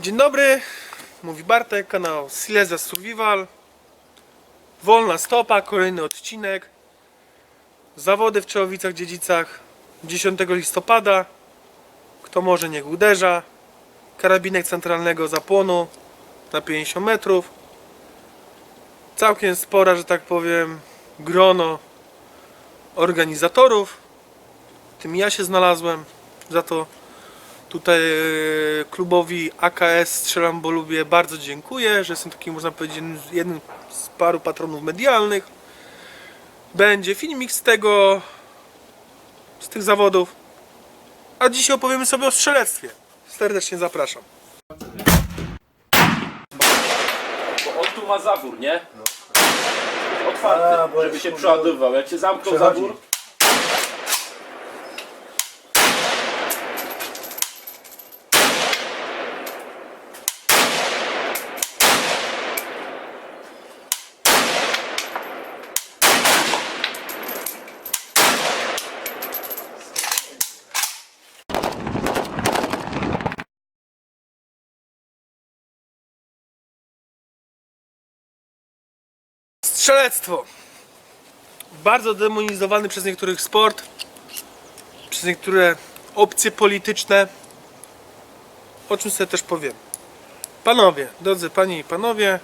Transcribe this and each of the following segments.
Dzień dobry, mówi Bartek, kanał Silesia Survival. Wolna stopa, kolejny odcinek. Zawody w Czechowicach Dziedzicach 10 listopada. Kto może niech uderza. Karabinek centralnego zapłonu na 50 metrów. Całkiem spora, że tak powiem, grono organizatorów. Tym ja się znalazłem. Za to tutaj e, klubowi AKS Strzelam, bo lubię bardzo dziękuję, że jestem taki można powiedzieć jednym z- jednym z paru patronów medialnych. Będzie filmik z tego, z tych zawodów. A dzisiaj opowiemy sobie o strzelectwie. Serdecznie zapraszam. Bo on tu ma zawór, nie? Otwarty, A, bo żeby jest się kurwa- przeładowywał. Jak się zamknął Przechodzi. zawór, Strzelectwo. Bardzo demonizowany przez niektórych sport, przez niektóre opcje polityczne. O czym sobie też powiem. Panowie, drodzy panie i panowie,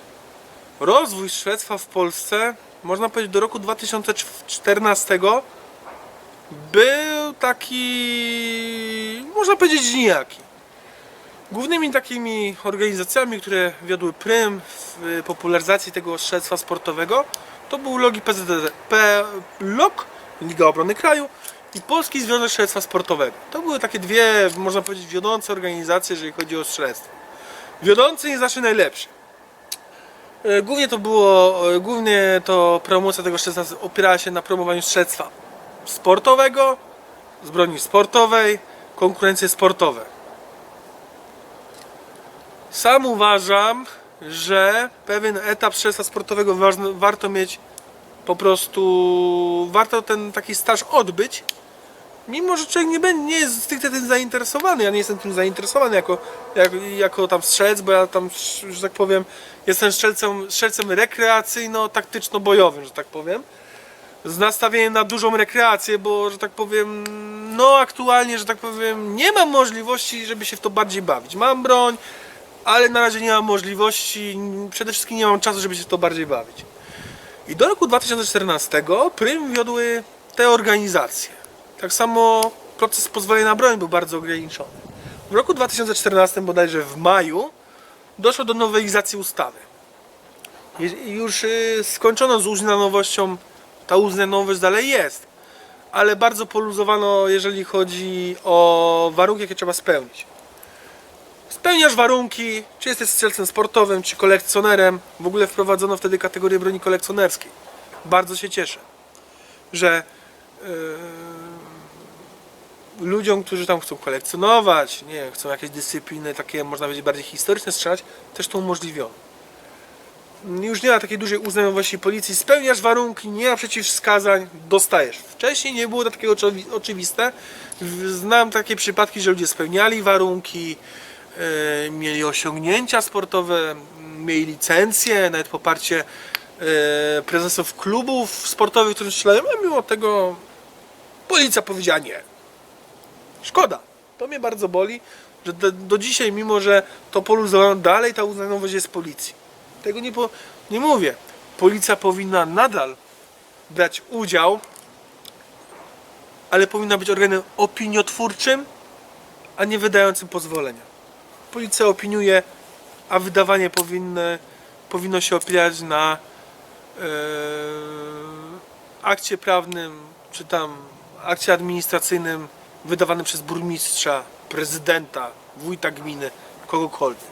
rozwój strzelectwa w Polsce, można powiedzieć do roku 2014 był taki, można powiedzieć, nijaki. Głównymi takimi organizacjami, które wiodły prym w popularyzacji tego strzelectwa sportowego, to był LOGI PZD, P, LOG, Liga Obrony Kraju i Polski Związek Strzelectwa Sportowego. To były takie dwie, można powiedzieć, wiodące organizacje, jeżeli chodzi o strzelectwo. Wiodące nie znaczy najlepsze. E, Głównie to było, e, głównie to promocja tego strzelectwa opierała się na promowaniu strzelectwa sportowego, z broni sportowej, konkurencje sportowe. Sam uważam, że pewien etap strzelstwa sportowego warto mieć po prostu, warto ten taki staż odbyć, mimo że człowiek nie, będzie, nie jest stricte tym zainteresowany. Ja nie jestem tym zainteresowany jako, jako, jako tam strzelec, bo ja tam, że tak powiem, jestem strzelcem, strzelcem rekreacyjno-taktyczno-bojowym, że tak powiem. Z nastawieniem na dużą rekreację, bo, że tak powiem, no aktualnie, że tak powiem, nie mam możliwości, żeby się w to bardziej bawić. Mam broń, ale na razie nie mam możliwości, przede wszystkim nie mam czasu, żeby się to bardziej bawić. I do roku 2014 prym wiodły te organizacje. Tak samo proces pozwolenia na broń był bardzo ograniczony. W roku 2014, bodajże w maju, doszło do nowelizacji ustawy. Już y, skończono z uznanowością, ta uznanowość dalej jest, ale bardzo poluzowano, jeżeli chodzi o warunki, jakie trzeba spełnić spełniasz warunki, czy jesteś strzelcem sportowym, czy kolekcjonerem. W ogóle wprowadzono wtedy kategorię broni kolekcjonerskiej. Bardzo się cieszę, że yy, ludziom, którzy tam chcą kolekcjonować, nie wiem, chcą jakieś dyscypliny takie, można powiedzieć, bardziej historyczne strzelać, też to umożliwiono. Już nie ma takiej dużej uznajowości policji. Spełniasz warunki, nie ma przeciwwskazań, dostajesz. Wcześniej nie było to takie oczywi- oczywiste. Znam takie przypadki, że ludzie spełniali warunki, mieli osiągnięcia sportowe, mieli licencje, nawet poparcie e, prezesów klubów sportowych, którzy strzelają, a mimo tego policja powiedziała nie. Szkoda. To mnie bardzo boli, że do, do dzisiaj, mimo że to poluzowano, dalej ta uznajowość jest policji. Tego nie, po, nie mówię. Policja powinna nadal brać udział, ale powinna być organem opiniotwórczym, a nie wydającym pozwolenia. Policja opiniuje, a wydawanie powinny, powinno się opierać na e, akcie prawnym, czy tam akcie administracyjnym wydawanym przez burmistrza, prezydenta, wójta gminy, kogokolwiek.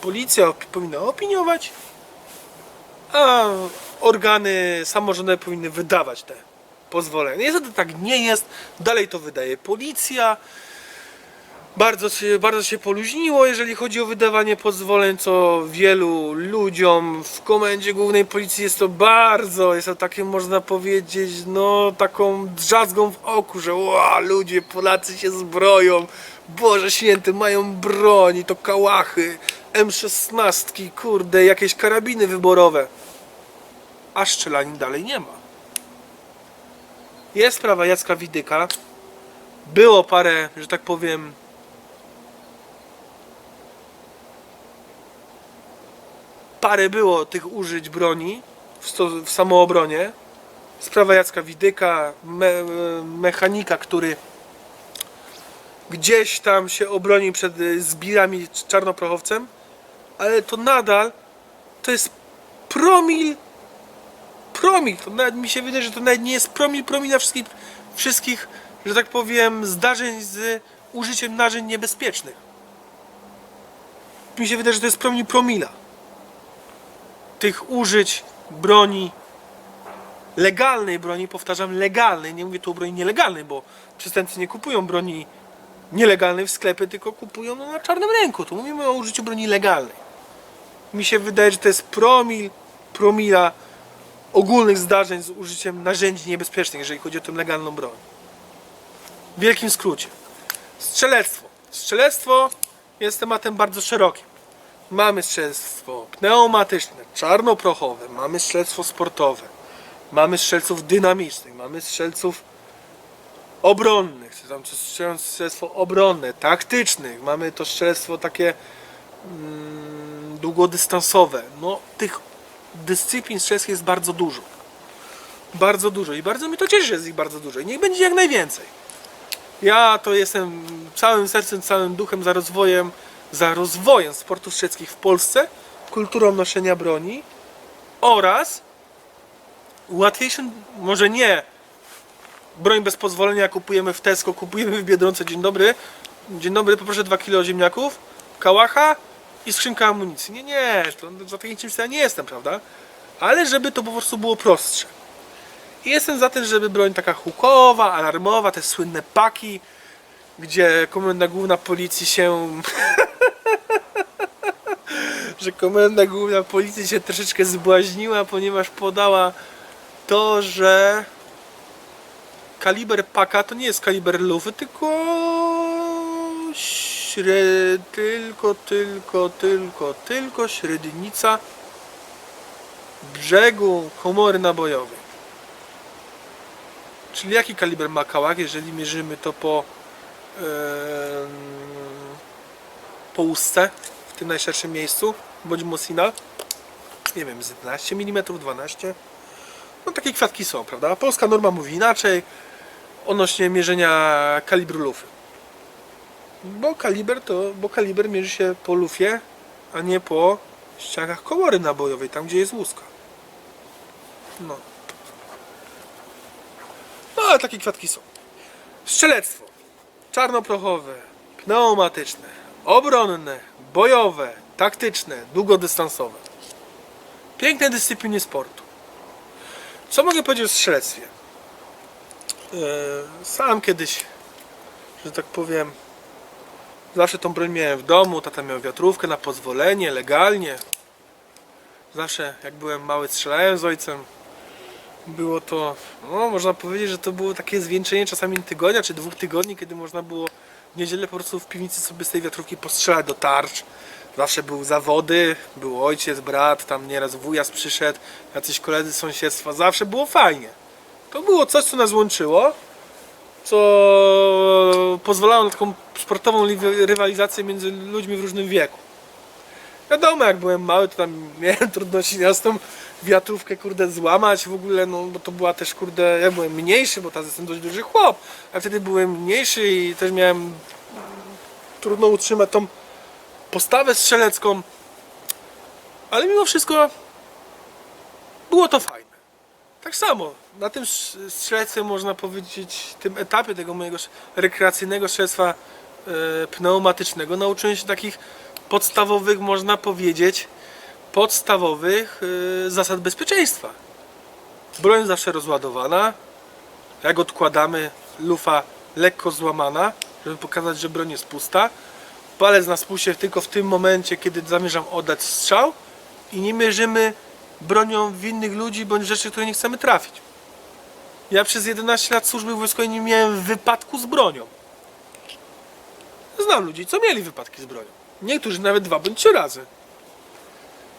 Policja powinna opiniować, a organy samorządowe powinny wydawać te pozwolenia. Niestety tak nie jest, dalej to wydaje policja. Bardzo się, bardzo się poluźniło, jeżeli chodzi o wydawanie pozwoleń, co wielu ludziom w komendzie głównej policji jest to bardzo, jest to takie można powiedzieć, no taką drzazgą w oku, że ła, ludzie, Polacy się zbroją, Boże święty, mają broń, to kałachy, M16, kurde, jakieś karabiny wyborowe. A strzelanin dalej nie ma. Jest sprawa Jacka Widyka. Było parę, że tak powiem, parę było tych użyć broni w, w samoobronie. Sprawa Jacka Widyka, me, mechanika, który gdzieś tam się obronił przed zbirami czarnoprochowcem, ale to nadal to jest promil promil, to nawet mi się wydaje, że to nawet nie jest promil promila wszystkich, wszystkich, że tak powiem, zdarzeń z użyciem narzędzi niebezpiecznych. Mi się wydaje, że to jest promil promila tych użyć broni legalnej broni, powtarzam legalnej, nie mówię tu o broni nielegalnej, bo przestępcy nie kupują broni nielegalnej w sklepie, tylko kupują no, na czarnym rynku. Tu mówimy o użyciu broni legalnej. Mi się wydaje, że to jest promil, promila ogólnych zdarzeń z użyciem narzędzi niebezpiecznych, jeżeli chodzi o tę legalną broń. W wielkim skrócie. Strzelectwo. Strzelectwo jest tematem bardzo szerokim. Mamy strzelstwo pneumatyczne, czarnoprochowe, mamy strzelstwo sportowe, mamy strzelców dynamicznych, mamy strzelców obronnych, czy tam strzelstwo obronne, taktycznych, mamy to strzelstwo takie mm, długodystansowe. No, tych dyscyplin strzeleckich jest bardzo dużo. Bardzo dużo i bardzo mi to cieszy, że jest ich bardzo dużo i niech będzie jak najwięcej. Ja to jestem całym sercem, całym duchem za rozwojem, za rozwojem sportów strzeleckich w Polsce, kulturą noszenia broni oraz łatwiejszym, może nie broń bez pozwolenia kupujemy w Tesco, kupujemy w Biedronce, dzień dobry, dzień dobry, poproszę 2 kg ziemniaków, kałacha i skrzynka amunicji. Nie, nie, to za takim czymś ja nie jestem, prawda? Ale żeby to po prostu było prostsze. I jestem za tym, żeby broń taka hukowa, alarmowa, te słynne paki, gdzie komenda główna policji się. że komenda główna policji się troszeczkę zbłaźniła, ponieważ podała to, że kaliber paka to nie jest kaliber lufy, tylko śre... tylko, tylko, tylko, tylko średnica brzegu komory nabojowej. Czyli jaki kaliber ma kałach, jeżeli mierzymy to po em, po ustce w tym najszerszym miejscu, bądź Mosina nie wiem, z 11 mm, 12 no takie kwiatki są, prawda? Polska norma mówi inaczej odnośnie mierzenia kalibru lufy. Bo kaliber to, bo kaliber mierzy się po lufie, a nie po ścianach komory nabojowej, tam gdzie jest łuska. No. No ale takie kwiatki są. Strzelectwo. Czarnoprochowe, pneumatyczne, obronne, bojowe, taktyczne, długodystansowe. Piękne dyscypliny sportu. Co mogę powiedzieć o strzelectwie? E, Sam kiedyś, że tak powiem, zawsze tą broń miałem w domu. Tata miał wiatrówkę na pozwolenie, legalnie. Zawsze, jak byłem mały, strzelałem z ojcem. Było to, no można powiedzieć, że to było takie zwieńczenie czasami tygodnia czy dwóch tygodni, kiedy można było w niedzielę po prostu w piwnicy sobie z tej wiatrówki postrzelać do tarcz. Zawsze były zawody, był ojciec, brat, tam nieraz wujas przyszedł, jacyś koledzy z sąsiedztwa, zawsze było fajnie. To było coś, co nas łączyło, co pozwalało na taką sportową li- rywalizację między ludźmi w różnym wieku. Wiadomo, jak byłem mały, to tam miałem trudności nas tą wiatrówkę, kurde, złamać w ogóle, no bo to była też, kurde, ja byłem mniejszy, bo teraz jestem dość duży chłop, a wtedy byłem mniejszy i też miałem trudno utrzymać tą postawę strzelecką, ale mimo wszystko było to fajne. Tak samo, na tym strz- strzelectwie można powiedzieć, tym etapie tego mojego rekreacyjnego strzelectwa e, pneumatycznego nauczyłem się takich podstawowych, można powiedzieć, podstawowych e, zasad bezpieczeństwa. Broń zawsze rozładowana, jak odkładamy, lufa lekko złamana, żeby pokazać, że broń jest pusta. Palec na spuście tylko w tym momencie, kiedy zamierzam oddać strzał i nie mierzymy bronią winnych ludzi bądź rzeczy, które nie chcemy trafić. Ja przez 11 lat służby wojskowej nie miałem wypadku z bronią. Znam ludzi, co mieli wypadki z bronią. Niektórzy nawet dwa bądź trzy razy.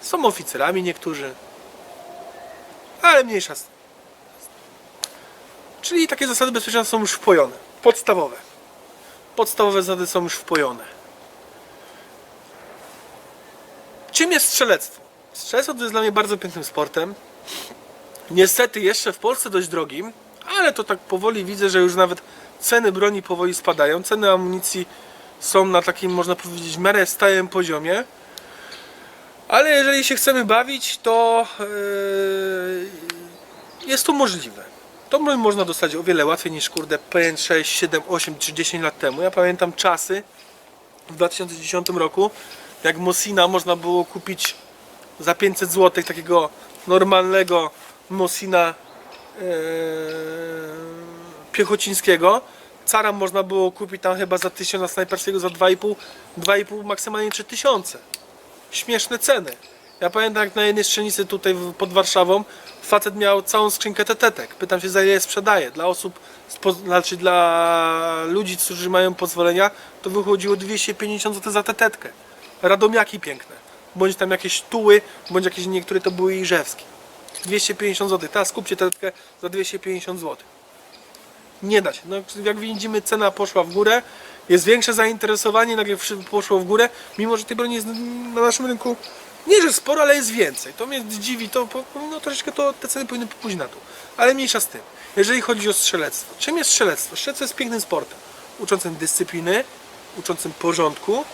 Są oficerami niektórzy. Ale mniejsza z. Czyli takie zasady bezpieczeństwa są już wpojone. Podstawowe. Podstawowe zasady są już wpojone. Czym jest strzelectwo? Strzelectwo to jest dla mnie bardzo pięknym sportem. Niestety jeszcze w Polsce dość drogim, ale to tak powoli widzę, że już nawet ceny broni powoli spadają. Ceny amunicji są na takim, można powiedzieć, miarę stałym poziomie. Ale jeżeli się chcemy bawić, to yy, jest to możliwe. Tą broń można dostać o wiele łatwiej niż kurde PN 6, 7, 8 czy 10 lat temu. Ja pamiętam czasy w 2010 roku, jak Mosina można było kupić za 500 zł takiego normalnego Mosina yy, piechocińskiego. Cara można było kupić tam chyba za 1000, a snajperskiego za 2,5, 2,5 maksymalnie 3000 śmieszne ceny. Ja pamiętam jak na jednej strzelnicy tutaj pod Warszawą facet miał całą skrzynkę tetetek. Pytam się za ile je sprzedaje. Dla osób, znaczy dla ludzi, którzy mają pozwolenia, to wychodziło 250 zł za tetetkę. Radomiaki piękne. Bądź tam jakieś tuły, bądź jakieś niektóre to były iżewskie. 250 zł. Teraz kupcie tetetkę za 250 zł. Nie da się. No, jak widzimy, cena poszła w górę, jest większe zainteresowanie, nagle poszło w górę, mimo że tej broni jest na naszym rynku nie, że sporo, ale jest więcej. To mnie dziwi, to no, troszeczkę to, te ceny powinny pójść na dół. Ale mniejsza z tym. Jeżeli chodzi o strzelectwo. Czym jest strzelectwo? Strzelectwo jest pięknym sportem. Uczącym dyscypliny, uczącym porządku,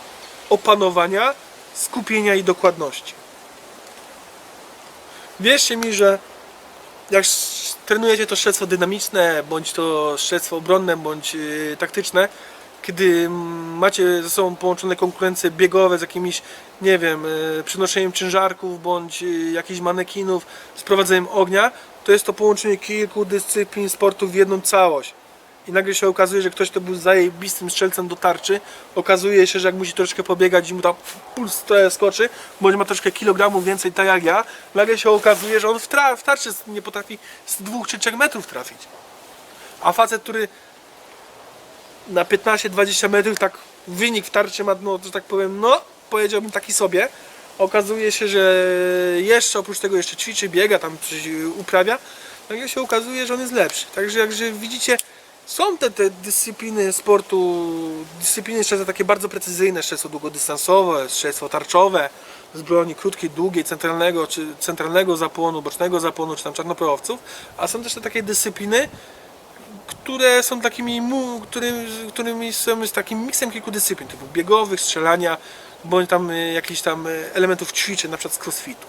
opanowania, skupienia i dokładności. Wierzcie mi, że jak trenujecie to strzelectwo dynamiczne, bądź to strzelectwo obronne, bądź yy, taktyczne, kiedy macie ze sobą połączone konkurencje biegowe z jakimiś, nie wiem, yy, przynoszeniem ciężarków, bądź yy, jakichś manekinów, sprowadzeniem ognia, to jest to połączenie kilku dyscyplin sportu w jedną całość. I nagle się okazuje, że ktoś, kto był zajebistym strzelcem do tarczy, okazuje się, że jak musi troszkę pobiegać i mu tam puls skoczy, bądź ma troszkę kilogramów więcej tak jak ja, nagle się okazuje, że on w, tra- w tarczy nie potrafi z dwóch czy trzech metrów trafić. A facet, który na 15-20 metrów tak wynik w tarczy ma, no, że tak powiem, no, powiedziałbym taki sobie, okazuje się, że jeszcze oprócz tego jeszcze ćwiczy, biega, tam coś uprawia, nagle się okazuje, że on jest lepszy. Także jakże widzicie, są te, te dyscypliny sportu, dyscypliny strzelstwa takie bardzo precyzyjne, strzelstwo długodystansowe, strzelstwo tarczowe, z broni krótkiej, długiej, centralnego, czy centralnego zapłonu, bocznego zapłonu, czy tam czarnoprochowców, a są też te takie dyscypliny, które są takimi, mu, którym, którymi są z takim miksem kilku dyscyplin, typu biegowych, strzelania, bądź tam y, jakichś tam y, elementów ćwiczeń, na przykład z crossfitu.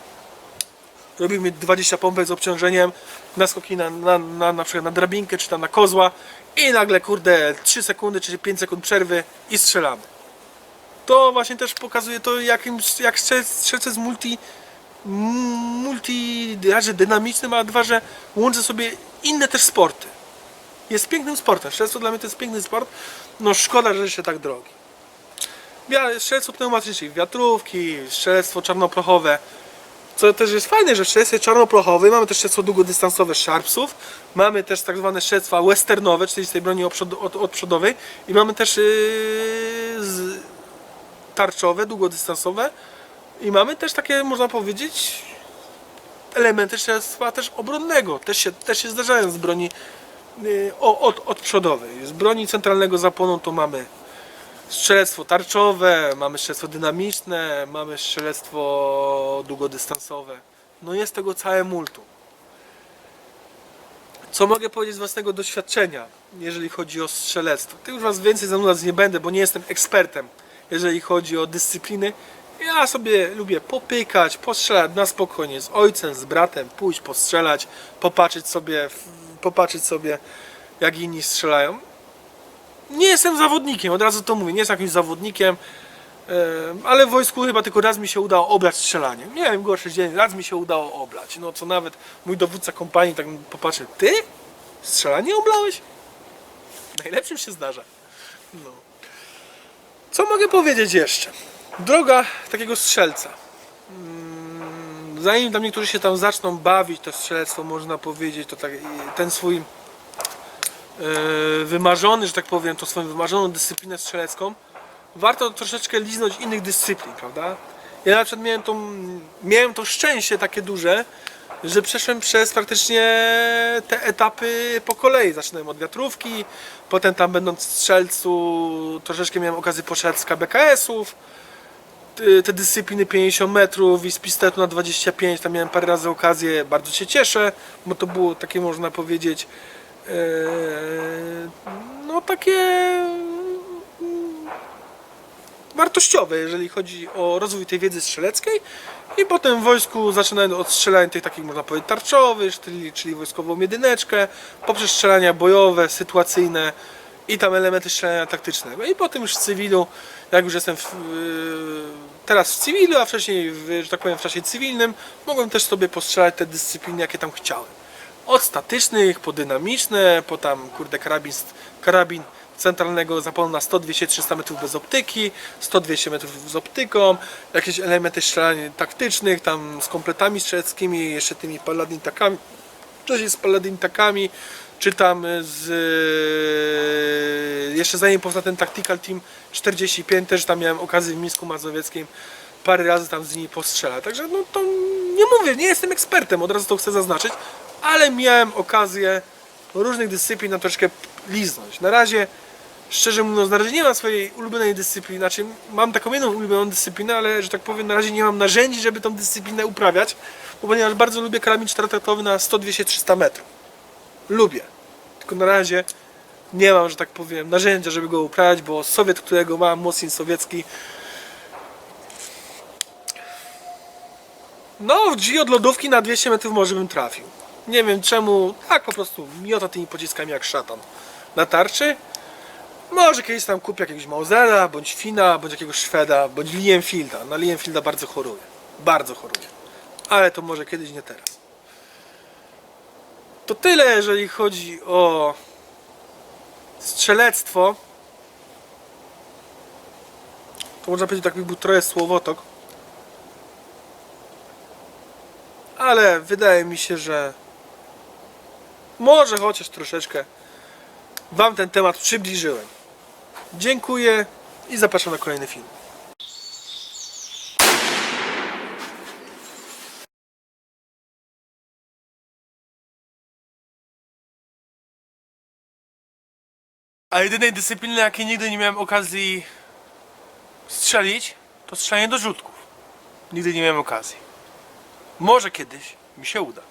Robimy 20 pompek z obciążeniem, naskoki na, na, na, na przykład na drabinkę, czy tam na kozła i nagle, kurde, 3 sekundy, czy 5 sekund przerwy i strzelamy. To właśnie też pokazuje to, jakim, jak strzel- strzelce z multi, multi, raz, dynamicznym, a dwa, że łączy sobie inne też sporty jest pięknym sportem. Strzelstwo dla mnie to jest piękny sport. No szkoda, że jeszcze tak drogi. Strzelstwo pneumatyczne, wiatrówki, strzelectwo czarnoprochowe. Co też jest fajne, że w strzelstwie czarnoprochowym mamy też strzelstwo długodystansowe Sharpsów, mamy też tak zwane strzelstwa westernowe, czyli z tej broni odprzodowej i mamy też yy, tarczowe, długodystansowe i mamy też takie, można powiedzieć, elementy strzelstwa też obronnego. Też się, też się zdarzają z broni y, o- od, odprzodowej. Z broni centralnego zapłonu to mamy strzelectwo tarczowe, mamy strzelectwo dynamiczne, mamy strzelectwo długodystansowe. No jest tego całe multum. Co mogę powiedzieć z własnego doświadczenia, jeżeli chodzi o strzelectwo? Ty już Was więcej zanudzać nie będę, bo nie jestem ekspertem, jeżeli chodzi o dyscypliny. Ja sobie lubię popykać, postrzelać na spokojnie z ojcem, z bratem, pójść postrzelać, popatrzeć sobie, popatrzeć sobie jak inni strzelają. Nie jestem zawodnikiem, od razu to mówię, nie jestem jakimś zawodnikiem, em, ale w wojsku chyba tylko raz mi się udało oblać strzelanie. Miałem gorszy dzień, raz mi się udało oblać. No co nawet mój dowódca kompanii tak popatrzył, ty? Strzelanie oblałeś? Najlepszym się zdarza. No. Co mogę powiedzieć jeszcze? Droga takiego strzelca. Mm, Zanim tam niektórzy się tam zaczną bawić, to strzelectwo można powiedzieć, to tak, ten swój wymarzony, że tak powiem, tą swoją wymarzoną dyscyplinę strzelecką, warto troszeczkę liznąć innych dyscyplin, prawda? Ja na przykład miałem, tą, miałem to szczęście takie duże, że przeszłem przez praktycznie te etapy po kolei. Zaczynałem od wiatrówki, potem tam będąc w strzelcu troszeczkę miałem okazję poszedł Ty- te dyscypliny 50 metrów i z na 25, tam miałem parę razy okazję, bardzo się cieszę, bo to było takie można powiedzieć e, no takie mm, wartościowe, jeżeli chodzi o rozwój tej wiedzy strzeleckiej i potem w wojsku zaczynałem od strzelania tych takich można powiedzieć tarczowych, czyli, czyli wojskową jedyneczkę, poprzez strzelania bojowe, sytuacyjne i tam elementy strzelania taktycznego i potem już w cywilu, jak już jestem w, yy, teraz w cywilu, a wcześniej, w, że tak powiem, w czasie cywilnym, mogłem też sobie postrzelać te dyscypliny, jakie tam chciałem. Od statycznych, po dynamiczne, po tam, kurde, karabin, karabin centralnego zapału na 100, 200, 300 metrów bez optyki, 100-200 metrów z optyką, jakieś elementy strzelania taktycznych, tam z kompletami strzeleckimi, jeszcze tymi paladintakami, wcześniej z paladintakami, czy tam z jeszcze zanim powstał ten Tactical Team 45, też tam miałem okazję w Mińsku Mazowieckim parę razy tam z nimi postrzelać. Także no to nie mówię, nie jestem ekspertem, od razu to chcę zaznaczyć, ale miałem okazję różnych dyscyplin na troszkę liznąć. Na razie, szczerze mówiąc, na razie nie mam swojej ulubionej dyscypliny, znaczy mam taką jedną ulubioną dyscyplinę, ale że tak powiem, na razie nie mam narzędzi, żeby tą dyscyplinę uprawiać, bo ponieważ bardzo lubię karabin czterotaktowy na 100, 200, 300 metrów. Lubię. Tylko na razie nie mam, że tak powiem, narzędzia, żeby go uprawiać, bo Sowiet, którego mam, Mosin sowiecki, no drzwi od lodówki na 200 metrów może bym trafił. Nie wiem czemu, tak po prostu miota tymi pociskami jak szatan na tarczy. Może kiedyś tam kupię jakiegoś Mausera, bądź Fina, bądź jakiegoś Szweda, bądź Lienfielda. Na Lienfielda bardzo choruję. Bardzo choruję. Ale to może kiedyś, nie teraz. To tyle, jeżeli chodzi o strzelectwo. To można powiedzieć, tak był trochę słowotok. Ale wydaje mi się, że może chociaż troszeczkę Wam ten temat przybliżyłem. Dziękuję i zapraszam na kolejny film. A jedynej dyscypliny, jakiej nigdy nie miałem okazji strzelić, to strzelanie do rzutków. Nigdy nie miałem okazji. Może kiedyś mi się uda.